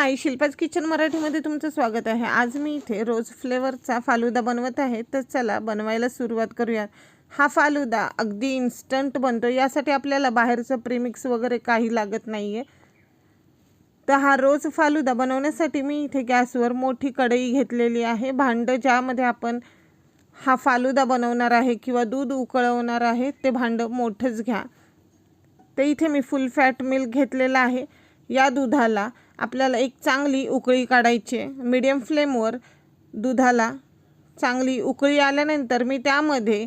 हाय शिल्पाच kitchen मराठीमध्ये तुमचं स्वागत आहे. आज मी इथे रोज फ्लेवरचा फालुदा बनवत आहे तर चला बनवायला सुरुवात करूयात. हा फालुदा अगदी इन्स्टंट बनतो यासाठी आपल्याला बाहेरचं प्रीमिक्स वगैरे काही लागत नाही आहे तर हा रोज फालुदा बनवण्यासाठी मी इथे गॅसवर मोठी कढई घेतलेली आहे. भांडं ज्यामध्ये आपण हा फालुदा बनवणार आहे किंवा दूध उकळवणार आहे ते भांडं मोठंच घ्या. तर इथे मी फुल फॅट मिल्क घेतलेला आहे. या दुधाला आपल्याला एक चांगली उकळी काढायची आहे. मीडियम फ्लेमवर दुधाला चांगली उकळी आल्यानंतर मी त्यामध्ये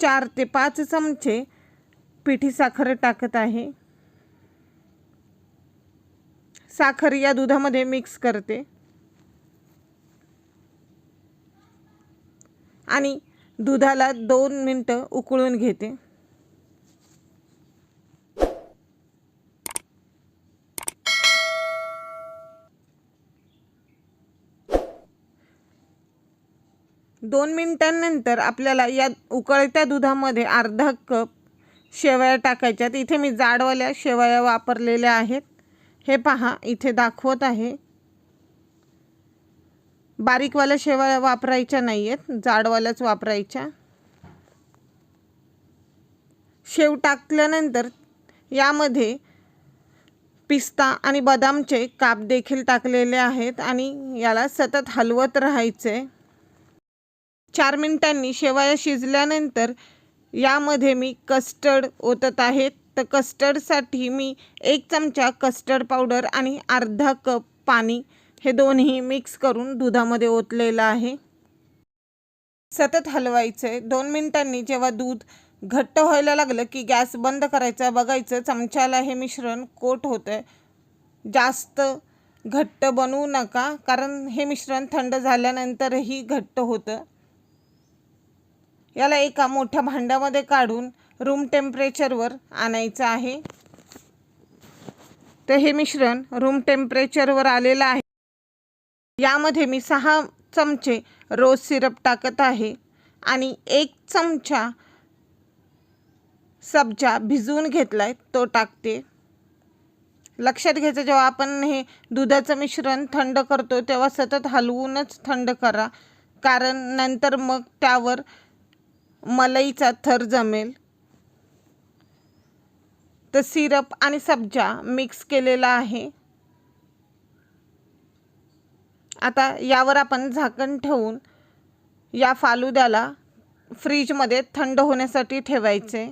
चार ते पाच चमचे पिठी साखर टाकत आहे. साखर या दुधामध्ये मिक्स करते. आणि दुधाला दोन मिनटं उकळून घेते. दोन मिनटांनंतर आपल्याला या उकळत्या दुधामध्ये अर्धा कप शेवया टाकायच्यात इथे मी जाडवाल्या शेवया वापरलेल्या आहेत. हे पहा इथे दाखवत आहे. बारीकवाल्या शेवया वापरायच्या नाही आहेत जाडवाल्याच वापरायच्या. शेव टाकल्यानंतर यामध्ये पिस्ता आणि बदामचे काप देखील टाकलेले आहेत आणि याला सतत हलवत राहायचं आहे चार मिनिटांनी शेवया शिजल्यानंतर यामध्ये मी कस्टर्ड ओतत आहे. तर कस्टर्डसाठी मी एक चमचा कस्टर्ड पावडर आणि अर्धा कप पाणी हे दोन्ही मिक्स करून दुधामध्ये ओतलेलं आहे. सतत हलवायचं आहे दोन मिनिटांनी जेव्हा दूध घट्ट व्हायला लागलं की गॅस बंद करायचा बघायचं चमच्याला हे मिश्रण कोट होतं आहे जास्त घट्ट बनवू नका कारण हे मिश्रण थंड झाल्यानंतरही घट्ट होतं. याला एका मोठ्या भांड्यामध्ये काढून रूम टेम्परेचरवर आणायचं आहे. तर हे मिश्रण रूम टेम्परेचरवर आलेलं आहे. यामध्ये मी सहा चमचे रोज सिरप टाकत आहे आणि एक चमचा सब्जा भिजवून घेतलाय तो टाकते. लक्षात घ्यायचं जेव्हा आपण हे दुधाचं मिश्रण थंड करतो तेव्हा सतत हलवूनच थंड करा. कारण नंतर मग त्यावर मलईचा थर जमेल. तर सिरप आणि सब्जा मिक्स केलेला आहे. आता यावर आपण झाकण ठेवून या फालुद्याला फ्रीजमध्ये थंड होण्यासाठी ठेवायचे.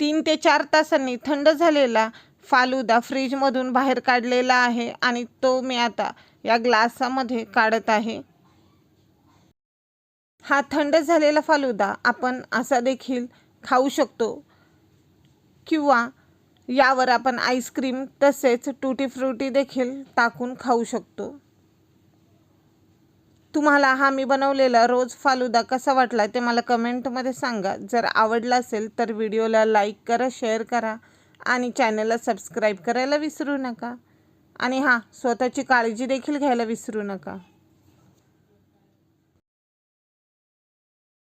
तीन ते चार तासांनी थंड झालेला फालुदा फ्रीजमधून बाहेर काढलेला आहे आणि तो मी आता या ग्लासामध्ये काढत आहे. हा थंड झालेला फालुदा आपण असा देखील खाऊ शकतो. किंवा यावर आपण आईस्क्रीम तसेच टूटी फ्रुटी देखील टाकून खाऊ शकतो. तुम्हाला हा मी बनवलेला रोज फालुदा कसा वाटला ते मला कमेंटमध्ये सांगा. जर आवडला असेल तर व्हिडिओला लाईक करा शेअर करा आणि चॅनलला सबस्क्राईब करायला विसरू नका. आणि हां स्वतःची काळजी देखील घ्यायला विसरू नका.